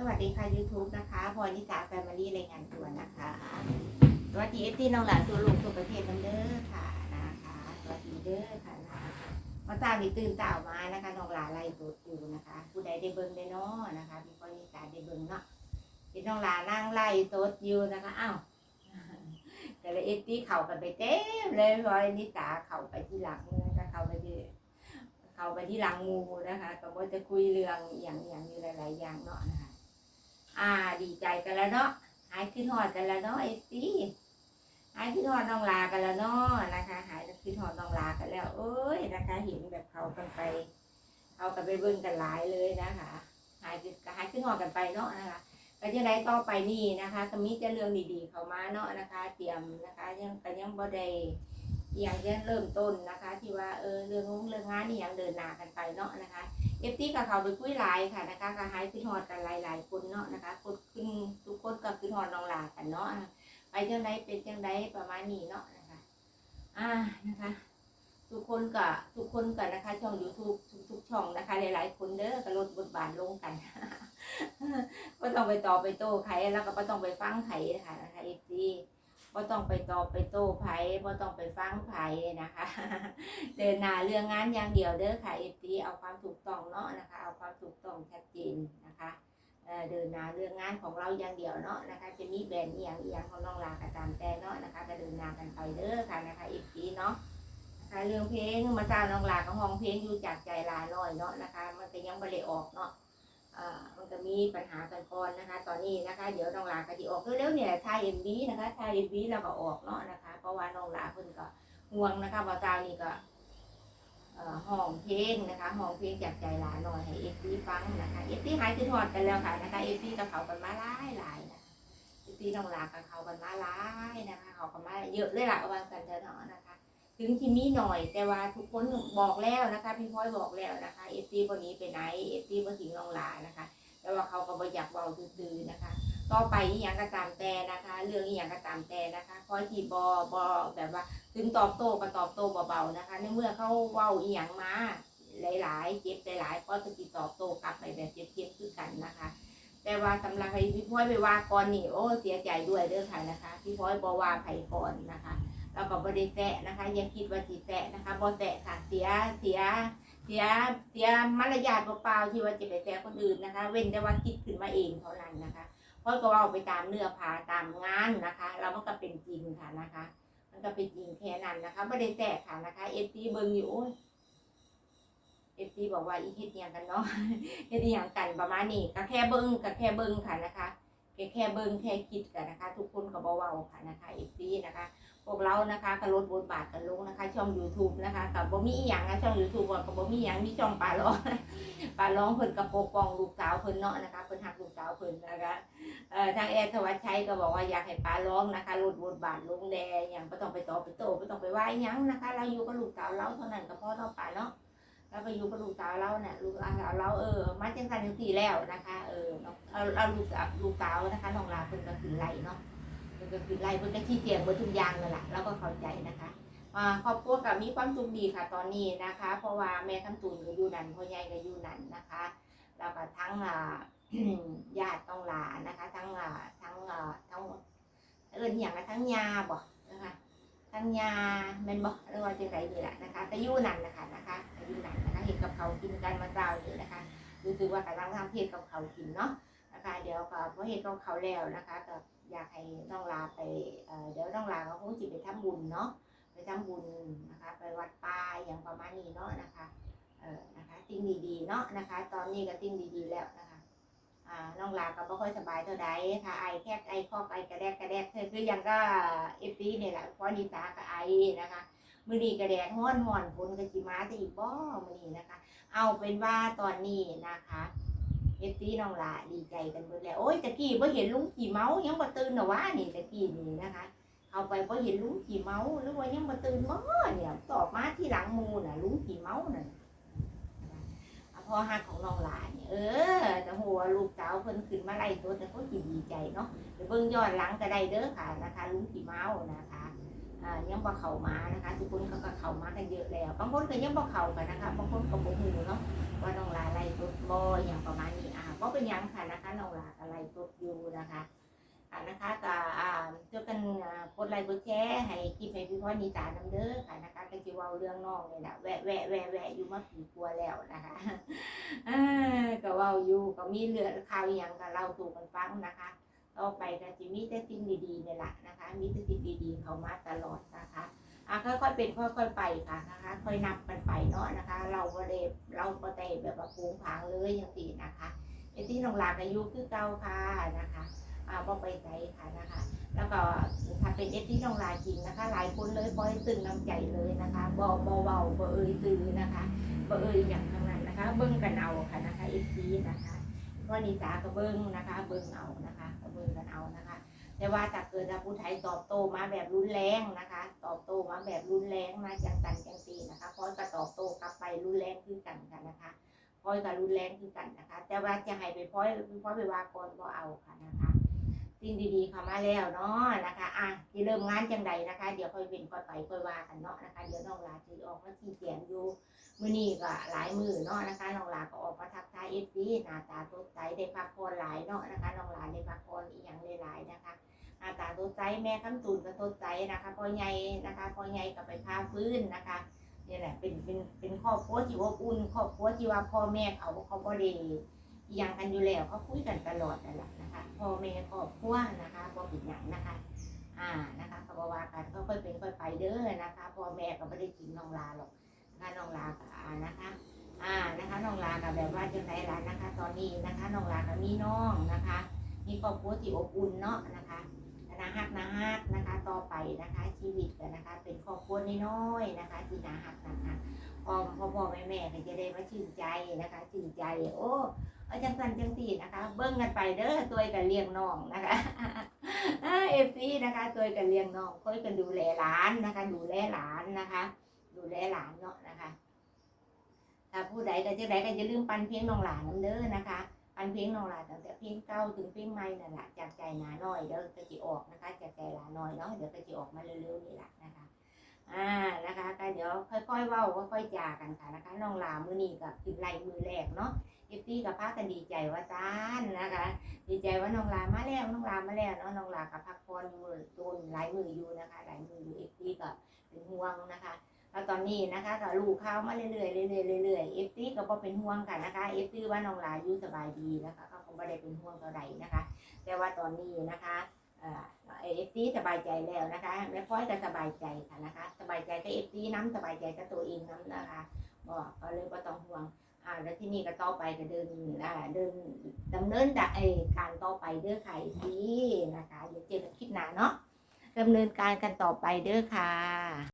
สวัสดีค่ะ YouTube นะคะพลอยนิสาแฟมิลี่รายงานตัวนะคะ สวัสดีเอฟซีน้องหลานตัวลูกตัวประเทศน้ำเด้อค่ะนะคะ สวัสดีเด้อค่ะนะคะมาตามนี่ตื่นต่ามานะคะน้องหลานไล่ตัวอยู่นะคะ ผู้ใดได้เบิ่งได้เนาะนะคะพี่พลอยนิสาได้เบิ่งเนาะพี่น้องหลานนั่งไล่ตัวอยู่นะคะอ้าวแต่ละเอฟซีเข่ากันไปเต็มเลยพลอยนิสาเข่าไปที่หลังนะคะเข่าไปที่เข้าไปที่หลังงูนะคะก็ว่าจะคุยเรื่องอย่างอย่างอยู่หลาย ๆ อย่างเนาะนะคะ อ่า ดีใจกันแล้วเนาะหายขึ้นหอดกันแล้วเนาะเอฟซีหายขึ้นหอดน้องลากันแล้วเนาะนะคะ หายขึ้นหอดน้องลากันแล้ว เอ้ยนะคะ เห็นแบบเขากันไปเขากันไปเบิ่งกันหลายเลยนะคะ หายขึ้นหายขึ้นหอดกันไปเนาะนะคะก็จะได้ต่อไปนี่นะคะก็มีจะเรื่องดีๆ เข้ามาเนาะนะคะ เตรียมนะคะ ยังกันยังบ่ได้อย่างจะเริ่มต้นนะคะ ที่ว่าเออเรื่องงเรื่องงานนี่ยังเดินหน้ากันไปเนาะนะคะ เอฟซีกับเขาไปคุยไลน์ค่ะนะคะก็หายขึ้นฮอดกันหลายๆคนเนาะนะคะคนขึ้นทุกคนก็ขึ้นฮอดน้องลากันเนาะไปจังไดเป็นจังไดประมาณนี้เนาะนะคะ อ่านะคะ ทุกคนก็ทุกคนก็นะคะ ช่อง YouTube ทุกๆช่องนะคะ หลายๆคนเด้อก็ลดบทบาทลงกันก็ต้องไปต่อไปโต้ใครแล้วก็ไม่ต้องไปฟังใครนะคะนะคะเอฟซี บ่ต้องไปตอบไปโต้ไผบ่ต้องไปฟังไผนะคะเดินหน้าเรื่องงานอย่างเดียวเด้อค่ะเอฟซีเอาความถูกต้องเนาะนะคะ เอาความถูกต้องชัดเจนนะคะเดินหน้าเรื่องงานของเราอย่างเดียวเนาะนะคะ จะมีแบรนด์อหย่างอหย่างของน้องลาก็ตามแต่เนาะนะคะก็เดินหน้ากันไปเด้อค่ะนะคะเอฟซีเนาะนะคะเรื่องเพลงมาจ้าน้องลาก็ห้องเพลงอยู่จากใจลาน้อยเนาะนะคะ มันก็ยังบ่ได้ออกเนาะ มันก็มีปัญหากันก่อนนะคะ ตอนนี้นะคะ เดี๋ยวน้องลาก็จะออกเร็วๆเนี่ยถ่ายเอ็มวีนะคะถ่ายเอ็มวีแล้วก็ออกเนาะนะคะ เพราะว่าน้องลาเพิ่นก็ห่วงนะคะว่าเจ้านี่ก็ห้องเพลงนะคะห้องเพลงจากใจลาหน่อยให้เอฟซีฟังนะคะเอฟซีหายติดหอดกันแล้วค่ะนะคะเอฟซีกับเขากันมาหลายหลายนะเอฟซีน้องลากับเขากันมาหลายนะคะเขากันมาเยอะเลยล่ะว่ากันเถอะเนาะนะคะ ถึงที่มีหน่อยแต่ว่าทุกคนบอกแล้วนะคะพี่พ้อยบอกแล้วนะคะเอฟซีวันนี้ไปไหนเอฟซีวันถึงน้องลานะคะ แต่ว่าเขาก็บ่อยากเบาซื่อๆนะคะ ต่อไปอีหยังก็ตามแต่นะคะ เรื่องอีหยังก็ตามแต่นะคะคอยที่บอบอแบบว่าถึงตอบโต้ก็ตอบโต้เบาๆนะคะ ในเมื่อเขาเว้าอีหยังมาหลายๆ เจ็บหลายๆก็จะติดตอบโต้กลับไปแบบเจ็บๆคือกันนะคะ แต่ว่าสำหรับให้พี่พ้อยไปว่าก่อนนี่โอ้เสียใจด้วยเด้อค่ะนะคะ พี่พ้อยบอว่าไผ่ก่อนนะคะ แล้วก็บ่ได้แตะนะคะ อย่าคิดว่าสิแตะนะคะบ่แตะค่ะเสียเสียเสียเสียมารยาทเปล่าๆที่ว่าจะไปแซะคนอื่นนะคะ เว้นแต่ว่าคิดขึ้นมาเองเท่านั้นนะคะเพราะก็เอาไปตามเนื้อผาตามงานนะคะแล้วมันก็เป็นจริงค่ะนะคะ มันก็เป็นจริงแค่นั้นนะคะไม่ได้แตกค่ะนะคะเอฟซีเบิงอยู่เอฟซีบอกว่าอีเฮ็ดเนียงกันเนาะเฮ็ดเนียงกันประมาณนี้ก็แค่เบิงก็แค่เบิงค่ะนะคะแค่แค่เบิงแค่คิดกันนะคะ ทุกคนก็เบาๆค่ะนะคะเอฟซีนะคะ พวกเรานะคะก็ลดบทบาทกันลงนะคะ ช่อง YouTube นะคะกับบ่มีอีหยังนะช่อง YouTube ว่ากับบ่มีอีหยังมีช่องปลาร้องปลาร้องเพิ่นกับปกปองลูกสาวเพิ่นเนาะนะคะเพิ่นหักลูกสาวเพิ่นนะคะเอ่อทางแอร์ธวัชชัยก็บอกว่าอยากให้ปลาร้องนะคะลดบทบาทลงแดอย่างบ่ต้องไปต่อไปโตบ่ต้องไปว่าอีหยังนะคะ เราอยู่กับลูกสาวเราเท่านั้นก็พอเนาะป่าเนาะแล้วก็อยู่กับลูกสาวเราเนี่ยลูกสาวเราเออมาจังซั่นจังซี่แล้วนะคะ เออเอาเอาลูกสาวลูกสาวนะคะน้องลาเพิ่นก็คือไล่เนาะ ก็คือไล่เพิ่นก็ชี้แจเบิดทุกอย่างนั่นแหละแล้วก็เข้าใจนะคะอ่าครอบครัวก็มีความสุขดีค่ะตอนนี้นะคะ เพราะว่าแม่คำตูนก็อยู่นั่นพ่อใหญ่ก็อยู่นั่นนะคะแล้วก็ทั้งอ่าญาติต้องลานะคะ ทั้งอ่าทั้งอ่าทั้งเอิ้นอย่างนะทั้งยาบ่นะคะทั้งยาแม่นบ่หรือว่าจังไดนี่แหละนะคะก็อยู่นั่นนะคะนะคะก็อยู่นั่นนะคะเห็นกับเขากินกันมาเจ้านี่นะคะรู้สึกว่ากำลังทำเพศกับเขากินเนาะนะคะ เดี๋ยวก็พอเห็นกับเขาแล้วนะคะก็ อยากให้น้องลาไปเเดี๋ยวน้องลาก็คงสิไปทำบุญเนาะไปทำบุญนะคะ ไปวัดป่าอย่างประมาณนี้เนาะนะคะเออนะคะติ้งดีๆเนาะนะคะ ตอนนี้ก็ติ้งดีๆแล้วนะคะอ่าน้องลาก็ไม่ค่อยสบายเท่าใดค่ะไอแคบไอคอกไอกระแดกกระแดกคือคือยังก็เอฟซีเนี่ยแหละเพราะนิตาก็ไอนะคะมือดีกระแดกห้อนห้อนฝนกระจิมาจะอีกบ่มือนี้นะคะ เอาเป็นว่าตอนนี้นะคะ เอฟซีน้องหลาดีใจกันเบิดแล้วโอ้ยตะกี้พอเห็นลุงขี่เมายังบ่ตื่นหรอวะนี่ตะกี้นี่นะคะเอาไปพอเห็นลุงขี่เมาหรือว่ายังบ่ตื่นบ่เนี่ยตอบมาที่หลังมูน่ะลุงขี่เมาน่ะพอหักของน้องหลาเนี่ยเออแต่หัวลูกสาวเพิ่นขึ้นมาไล่ตัวแต่ก็ดีใจเนาะเดี๋ยวเบิ่งย้อนหลังก็ได้เด้อค่ะนะคะลุงขี่เมานะคะ ยังบ่เข้ามานะคะทุกคนเขาก็เข้ามากันเยอะแล้วบางคนก็ยังบ่เข้ากันนะคะบางคนก็บ่ฮู้เนาะว่าน้องลาอะไล่รถบออย่างประมาณนี้อะก็เป็นยังค่ะนะคะน้องหลาอะไรกดอยู่นะคะอ่านะคะก็อ่าเจอกันกดไลค์กดแชร์ให้คลิปให้พี่พ่อนิตานำเด้อค่ะนะคะก็จะเว้าเรื่องน้องนี่แหละแวะแวะแวะแวะอยู่มาปีกลัวแล้วนะคะก็เว้าอยู่ก็มีเรื่องข่าวอย่างก็เล่าสู่กันฟังนะคะ ต่อไปก็จะมีแต่สิ่งดีๆนี่แหละนะคะ มีแต่สิ่ง เขามาตลอดนะคะอะค่อยๆเป็นค่อยๆไปค่ะนะคะ ค่อยนับกันไปเนาะนะคะ เราก็ได้เราก็ได้แบบว่าปูงผางเลยอย่างที่นะคะไอ้ที่น้องหลากอายุคือเก่าค่ะนะคะอ่าบ่ไปใจค่ะนะคะ แล้วก็ถ้าเป็นเอฟที่น้องลาจริงนะคะ หลายคนเลยปล่อยตึงน้ำใจเลยนะคะบ่บ่เว้าบ่เอ่ยตือนะคะบ่เอ่ยอย่างทั้งนั้นนะคะ เบิ่งกันเอาค่ะนะคะเอฟซีนะคะก็นิสาก็เบิ่งนะคะ เบิ่งเอานะคะก็เบิ่งกันเอานะคะ แต่ว่าถ้าเกิดว่าผู้ไทยตอบโต้มาแบบรุนแรงนะคะ ตอบโต้มาแบบรุนแรงมาจังตันจังตีนะคะพอยก็ตอบโต้กลับไปรุนแรงคือกันค่ะนะคะพอยก็รุนแรงคือกันนะคะ แต่ว่าจะให้ไปพอยพอยไปว่าก่อนก็เอาค่ะนะคะ สิ่งดีๆเข้ามาแล้วเนาะนะคะอะที่เริ่มงานจังใดนะคะ เดี๋ยวค่อยเป็นค่อยไปค่อยว่ากันเนาะนะคะ เดี๋ยวน้องลาจะออกมาชี้แจงอยู่มื้อนี้ก็หลายมือเนาะนะคะน้องลาก็ออกมาทักทายเอฟซีหน้าตาสดใสได้พักผ่อนหลายเนาะนะคะน้องลาได้พักผ่อนอีกอย่างหลายๆนะคะหน้าตาสดใสแม่คำตูนก็สดใสนะคะพ่อใหญ่นะคะพ่อใหญ่ก็ไปพาฟื้นนะคะนี่แหละเป็นเป็นเป็นครอบครัวที่อบอุ่นครอบครัวที่ว่าพ่อแม่เขาเขาบ่ได้ อย่างกันอยู่แล้วเขาคุยกันตลอดนั่นแหละนะคะพ่อแม่ครอบครัวนะคะบ่ผิดอย่างนะคะ อ่านะคะเขาบอกว่ากันก็ค่อยเป็นค่อยไปเด้อนะคะพ่อแม่ก็ไม่ได้ทิ้งน้องลาหรอกนะคะน้องลาก็อ่านะคะ อ่านะคะน้องลากับแบบว่าจังไรล่ะนะคะ ตอนนี้นะคะน้องลากับมีน้องนะคะ มีครอบครัวที่อบอุ่นเนาะนะคะนาฮักนาฮักนะคะต่อไปนะคะชีวิตกันนะคะ เป็นครอบครัวน้อยๆนะคะที่นาฮักนาฮักพ่อพ่อพ่อแม่แม่ก็จะได้มาชื่นใจนะคะชื่นใจโอ้ เอาจังสันจังสีนะคะ เบิ้งกันไปเด้อตัวกันเลี้ยงน้องนะคะเอฟซีนะคะตัวกันเลี้ยงน้องค่อยกันดูแลหลานนะคะ ดูแลหลานนะคะ ดูแลหลานเนาะนะคะถ้าผู้ใดก็จะใดก็จะลืมปันเพลงน้องหลานนำเด้อนะคะปันเพลงน้องหลานตั้งแต่เพลงเก่าถึงเพลงใหม่นั่นแหละจากใจหนาน้อยเด้อก็จะออกนะคะจากใจหลาน้อยเนาะเดี๋ยวก็จะออกมาเร็วๆนี่แหละนะคะ อ่านะคะก็เดี๋ยว ค่อยๆเว้าค่อยๆจากันค่ะนะคะน้องลามือนี้กับขึ้นไล่มือแรกเนาะเอฟตี้กับพากันดีใจว่าจ้านนะคะ ดีใจว่าน้องลามาแล้วน้องลามาแล้วเนาะน้องลากับพักผ่อนอยู่โดนหลายมืออยู่นะคะหลายมืออยู่เอฟตี้ก็เป็นห่วงนะคะแล้วตอนนี้นะคะก็ลูกเข้าวมาเรื่อยๆเรื่อยๆเรื่อยๆเอฟตี้ก็บ่เป็นห่วงกันนะคะเอฟตี้ว่าน้องลาอยู่สบายดีนะคะก็คงไม่ได้เป็นห่วงเท่าไหร่นะคะ แต่ว่าตอนนี้นะคะ เอฟซีสบายใจแล้วนะคะแม่พ่อยก็สบายใจค่ะนะคะ สบายใจก็เอฟซีน้ำสบายใจก็ตัวเองน้ำนะคะบอกก็เลยว่าต้องห่วงอ่าแล้วที่นี่ก็ต่อไปก็เดินอ่าเดินดำเนินจากไอการต่อไปเด้อค่ะสินะคะเดี๋ยวเจอกันคลิปหน้าเนาะดำเนินการกันต่อไปเด้อค่ะ